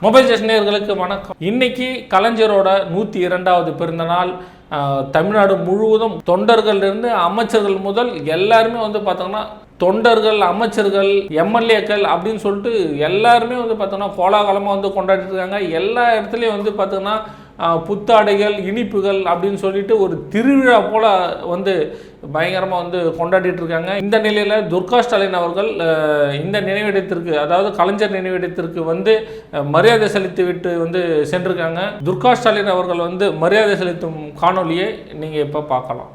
Mobile station வணக்கம். இன்னைக்கு கலைஞரோட நூற்றி இரண்டாவது பிறந்த நாள் தமிழ்நாடு முழுவதும் தொண்டர்கள்லேருந்து அமைச்சர்கள் முதல் எல்லாருமே வந்து பார்த்தோங்கன்னா தொண்டர்கள் அமைச்சர்கள் எம்எல்ஏக்கள் அப்படின்னு சொல்லிட்டு எல்லாருமே வந்து பார்த்தோம்னா கோலாகலமாக வந்து கொண்டாடிட்டு இருக்காங்க. எல்லா இடத்துலையும் வந்து பார்த்தோம்னா புத்தாடைகள் இனிப்புகள் அப்படின்னு சொல்லிட்டு ஒரு திருவிழா போல் வந்து பயங்கரமாக வந்து கொண்டாடிட்டு இருக்காங்க. இந்த நிலையில் துர்கா ஸ்டாலின் அவர்கள் இந்த நினைவிடத்திற்கு அதாவது கலைஞர் நினைவிடத்திற்கு வந்து மரியாதை செலுத்தி விட்டு வந்து சென்றிருக்காங்க. துர்கா ஸ்டாலின் அவர்கள் வந்து மரியாதை செலுத்தும் காணொலியை நீங்கள் இப்போ பார்க்கலாம்.